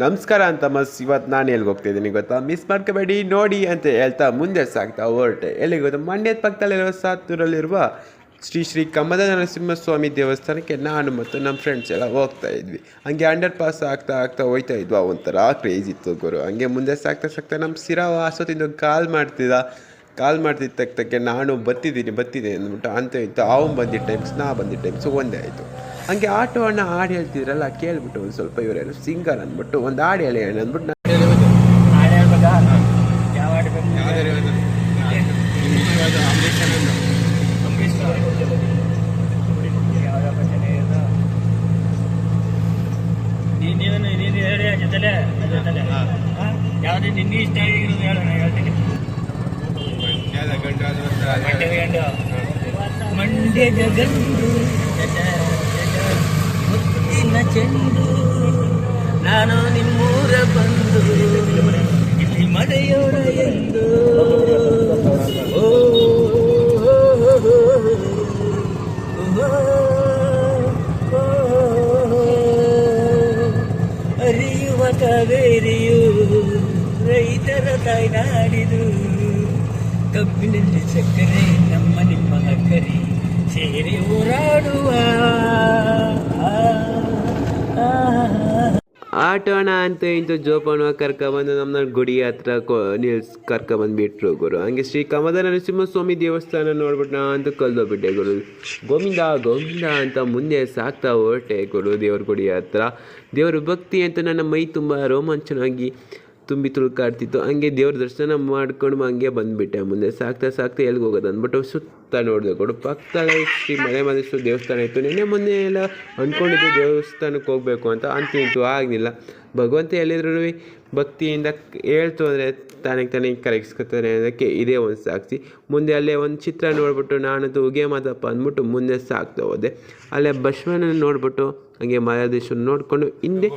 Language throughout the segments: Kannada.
ನಮಸ್ಕಾರ ಅಂತ ಮಸ್ ಇವತ್ತು ನಾನು ಎಲ್ಲಿಗೆ ಹೋಗ್ತಿದ್ದೀನಿ ಗೊತ್ತಾ? ಮಿಸ್ ಮಾಡ್ಕೋಬೇಡಿ, ನೋಡಿ ಅಂತ ಹೇಳ್ತಾ ಮುಂದೆ ಸಾಗ್ತಾ ಹೊರಟೆ. ಎಲ್ಲಿಗೆ ಗೊತ್ತಾ ಮಂಡ್ಯದ ಪಕ್ಕದಲ್ಲಿರುವ ಸಾತ್ತೂರಲ್ಲಿರುವ ಶ್ರೀ ಶ್ರೀ ಕಮದ ನರಸಿಂಹಸ್ವಾಮಿ ದೇವಸ್ಥಾನಕ್ಕೆ ನಾನು ಮತ್ತು ನಮ್ಮ ಫ್ರೆಂಡ್ಸ್ ಎಲ್ಲ ಹೋಗ್ತಾ ಇದ್ವಿ. ಹಂಗೆ ಅಂಡರ್ ಪಾಸ್ ಆಗ್ತಾ ಆಗ್ತಾ ಹೋಯ್ತಾ ಇದ್ವಾ? ಒಂಥರ ಕ್ರೇಜ್ ಇತ್ತು ಗುರು. ಹಂಗೆ ಮುಂದೆ ಸಾಗ್ತಾ ಸಾಕ್ತಾ ನಮ್ಮ ಸಿರಾ ವಾಸೋತಿಂದ ಕಾಲ್ ಮಾಡ್ತಿದ್ದ. ಕಾಲ್ ಮಾಡ್ತಿದ್ದ ತಕ್ಕ ನಾನು ಬತ್ತಿದ್ದೀನಿ ಬತ್ತಿದ್ದೀನಿ ಅಂದ್ಬಿಟ್ಟು ಅಂತ ಇತ್ತು ಅವನು ಬಂದಿದ್ದ ಟೈಮ್ಸ್ ನಾ ಬಂದಿದ್ದ ಟೈಮ್ಸ್ ಒಂದೇ ಆಯಿತು. ಹಂಗೆ ಆಟೋ ಅಣ್ಣ ಹಾಡು ಹೇಳ್ತಿದ್ರಲ್ಲ ಕೇಳ್ಬಿಟ್ಟು ಒಂದು ಸ್ವಲ್ಪ ಇವರೇನು ಸಿಂಗರ್ ಅಂದ್ಬಿಟ್ಟು ಒಂದು ಹಾಡು ಹೇಳಿ ಹೇಳಿ ಅಂದ್ಬಿಟ್ಟು ನಾನು ಹಾಡು ಹೇಳ್ಬೇಕಾ ಯಾವ ಹಾಡು ಬೇಕು ಅಂಬರೀಷ್ ಯಾವ್ದಪ್ಪ ಚೆನ್ನಾಗಿರೋದು? ಚೆಂಡು ನಾನು ನಿಮ್ಮೂರ ಬಂದು ಇಲ್ಲಿ ಎಂದು. ಓ, ಅರಿಯುವ ಕಾವೇರಿಯು ರೈತರ ತಾಯ್ನಾಡಿದು. ಕಬ್ಬಿನಲ್ಲಿ ಸಕ್ಕರೆ ನಮ್ಮ ನಿಮ್ಮ ಹಕ್ಕರಿ ಸೇರಿ ಹೋರಾಡುವ ಆಟೋ ಅಣ್ಣ ಅಂತ ಇಂತು ಜೋಪಾನ ಕರ್ಕೊಬಂದು ನಮ್ಮ ಗುಡಿ ಹತ್ರ ಕೊ ನಿಲ್ಸ್ ಕರ್ಕೊಬಂದ್ಬಿಟ್ರು ಗುರು. ಹಂಗೆ ಶ್ರೀ ಕಮದ ನರಸಿಂಹಸ್ವಾಮಿ ದೇವಸ್ಥಾನ ನೋಡ್ಬಿಟ್ಟು ನಾ ಅಂತ ಕಲ್ದೋಗ್ಬಿಟ್ಟೆ ಗುರು. ಗೋವಿಂದ ಗೋವಿಂದ ಅಂತ ಮುಂದೆ ಸಾಕ್ತಾ ಹೊರಟೆ ಗುರು ದೇವ್ರ ಗುಡಿ ಹತ್ರ. ದೇವ್ರ ಭಕ್ತಿ ಅಂತ ನನ್ನ ಮೈ ತುಂಬ ರೋಮಾಂಚನವಾಗಿ ತುಂಬಿ ತುಳ್ಕಾಡ್ತಿತ್ತು. ಹಂಗೆ ದೇವ್ರ ದರ್ಶನ ಮಾಡ್ಕೊಂಡು ಹಂಗೆ ಬಂದುಬಿಟ್ಟೆ ಮುಂದೆ. ಸಾಕ್ತಾ ಸಾಕ್ತಾ ಎಲ್ಲಿಗೆ ಹೋಗೋದು ಅಂದ್ಬಿಟ್ಟು ಸುತ್ತ ನೋಡಿದೆ ಕೊಡು. ಪಕ್ಕದಲ್ಲೇ ಶ್ರೀ ಮಲೆ ಮಹದೇಶ್ವರ ದೇವಸ್ಥಾನ ಇತ್ತು. ನಿನ್ನೆ ಮೊನ್ನೆ ಎಲ್ಲ ಅಂದ್ಕೊಂಡಿದ್ದೆ ದೇವಸ್ಥಾನಕ್ಕೆ ಹೋಗಬೇಕು ಅಂತ. ಅಂತಿಂತು ಆಗಲಿಲ್ಲ. ಭಗವಂತ ಎಲ್ಲಿದ್ರು ಭಕ್ತಿಯಿಂದ ಹೇಳ್ತು ಅಂದರೆ ತಾನೇ ತಾನೇ ಕರಗಿಸ್ಕೊತಾನೆ ಅನ್ನೋದಕ್ಕೆ ಇದೇ ಒಂದು ಸಾಕ್ಷಿ. ಮುಂದೆ ಅಲ್ಲೇ ಒಂದು ಚಿತ್ರ ನೋಡ್ಬಿಟ್ಟು ನಾನಂತೂ ಉಗೆ ಮಾದಪ್ಪ ಅಂದ್ಬಿಟ್ಟು ಮುಂದೆ ಸಾಕ್ತಾ ಹೋದೆ. ಅಲ್ಲೇ ಬಸವನ ನೋಡ್ಬಿಟ್ಟು ಹಂಗೆ ಮಹದೇಶ್ವರ ನೋಡಿಕೊಂಡು ಹಿಂದೆ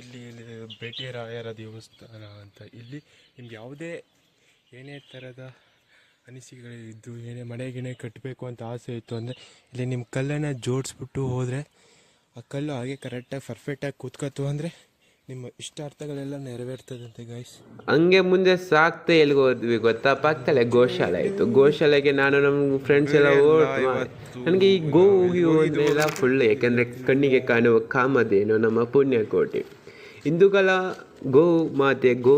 ಇಲ್ಲಿ ಭೇಟಿ ರಾಯರ ದೇವಸ್ಥಾನ ಅಂತ. ಇಲ್ಲಿ ನಿಮ್ಗೆ ಯಾವುದೇ ಏನೇ ಥರದ ಅನಿಸಿಕೆಗಳಿದ್ದು, ಏನೇ ಮನೆ ಗಿಣೆ ಕಟ್ಟಬೇಕು ಅಂತ ಆಸೆ ಇತ್ತು ಅಂದರೆ ಇಲ್ಲಿ ನಿಮ್ಮ ಕಲ್ಲನ್ನು ಜೋಡಿಸ್ಬಿಟ್ಟು ಹೋದರೆ ಆ ಕಲ್ಲು ಹಾಗೆ ಕರೆಕ್ಟಾಗಿ ಪರ್ಫೆಕ್ಟಾಗಿ ಕೂತ್ಕತ್ತು ಅಂದರೆ ನಿಮ್ಮ ಇಷ್ಟಾರ್ಥಗಳೆಲ್ಲ ನೆರವೇರ್ತದಂತೆ ಗಾಯ್ಸ್ ಹಂಗೆ ಮುಂದೆ ಸಾಕ್ತ ಎಲ್ಲಿಗೆ ಹೋದ್ವಿ ಗೊತ್ತಾ? ಪಕ್ಕದಲ್ಲೇ ಗೋಶಾಲೆ ಇತ್ತು. ಗೋಶಾಲೆಗೆ ನಾನು ನಮ್ಮ ಫ್ರೆಂಡ್ಸ್ ಎಲ್ಲ ಓಟ್ ನನಗೆ ಈ ಗೋ ಹೋಗಿ ಹೋದ್ರೆ ಎಲ್ಲ ಫುಲ್ ಯಾಕಂದ್ರೆ ಕಣ್ಣಿಗೆ ಕಾಣುವ ಕಾಮದೇನು ನಮ್ಮ ಪುಣ್ಯಕೋಟಿ. ಹಿಂದೂಗಳ ಗೋ ಮಾತೆ ಗೋ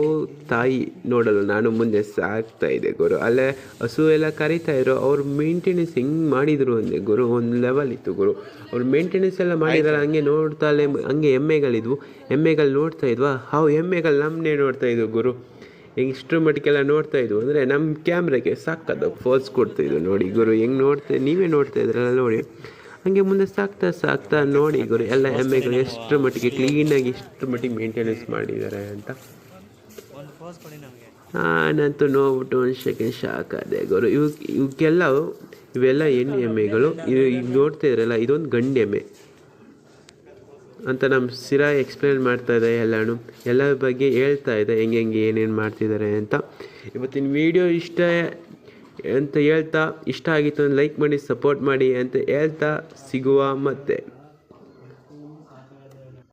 ತಾಯಿ ನೋಡಲು ನಾನು ಮುಂದೆ ಸಾಕ್ತಾ ಇದ್ದೆ ಗುರು. ಅಲ್ಲೇ ಹಸು ಎಲ್ಲ ಕರಿತಾ ಇದ್ರು ಅವ್ರು ಮೇಂಟೆನೆನ್ಸ್ ಹೆಂಗೆ ಮಾಡಿದರು ಅಂದರೆ ಗುರು ಒಂದು ಲೆವೆಲ್ ಇತ್ತು ಗುರು. ಅವ್ರು ಮೇಂಟೆನೆನ್ಸ್ ಎಲ್ಲ ಮಾಡಿದಾರೆ ಹಂಗೆ ನೋಡ್ತಾ ಅಲ್ಲೇ ಹಂಗೆ ಎಮ್ಮೆಗಳಿದ್ವು ಎಮ್ಮೆಗಳು ನೋಡ್ತಾ ಇದ್ವಾ? ಹಾವು ಎಮ್ಮೆಗಳು ನಮ್ಮನ್ನೇ ನೋಡ್ತಾ ಇದ್ವು ಗುರು. ಇಷ್ಟರ ಮಟ್ಟಿಗೆಲ್ಲ ನೋಡ್ತಾ ಇದ್ವು ಅಂದರೆ ನಮ್ಮ ಕ್ಯಾಮ್ರಾಗೆ ಸಾಕದ ಫೋಸ್ ಕೊಡ್ತಾಯಿದ್ವು ನೋಡಿ ಗುರು. ಹೆಂಗೆ ನೋಡ್ತಾ ನೀವೇ ನೋಡ್ತಾ ಇದ್ರಲ್ಲ ನೋಡಿ. ಹಂಗೆ ಮುಂದೆ ಸಾಕ್ತಾ ಸಾಕ್ತಾ ನೋಡಿ ಗುರು, ಎಲ್ಲ ಎಮ್ಮೆಗಳು ಎಷ್ಟು ಮಟ್ಟಿಗೆ ಕ್ಲೀನಾಗಿ ಎಷ್ಟು ಮಟ್ಟಿಗೆ ಮೇಂಟೆನೆನ್ಸ್ ಮಾಡಿದ್ದಾರೆ ಅಂತ. ನಾನಂತೂ ನೋಡ್ಬಿಟ್ಟು ಒಂದು ಸೆಕೆಂಡ್ ಶಾಕ್ ಆದೆ ಗುರು. ಇವು ಇವಕ್ಕೆಲ್ಲ ಇವೆಲ್ಲ ಹೆಣ್ಣು ಎಮ್ಮೆಗಳು ಇದು ಈಗ ನೋಡ್ತಾ ಇದ್ರಲ್ಲ, ಇದೊಂದು ಗಂಡು ಎಮ್ಮೆ ಅಂತ ನಮ್ಮ ಸಿರಾ ಎಕ್ಸ್ಪ್ಲೇನ್ ಮಾಡ್ತಾ ಇದೆ ಎಲ್ಲನೂ. ಎಲ್ಲ ಬಗ್ಗೆ ಹೇಳ್ತಾ ಇದೆ, ಹೆಂಗೆ ಹೆಂಗೆ ಏನೇನು ಮಾಡ್ತಿದ್ದಾರೆ ಅಂತ. ಇವತ್ತಿನ ವಿಡಿಯೋ ಇಷ್ಟ ಅಂತ ಹೇಳ್ತಾ ಇಷ್ಟ ಆಗಿತ್ತು ಲೈಕ್ ಮಾಡಿ ಸಪೋರ್ಟ್ ಮಾಡಿ ಅಂತ ಹೇಳ್ತಾ ಸಿಗುವ ಮತ್ತೆ.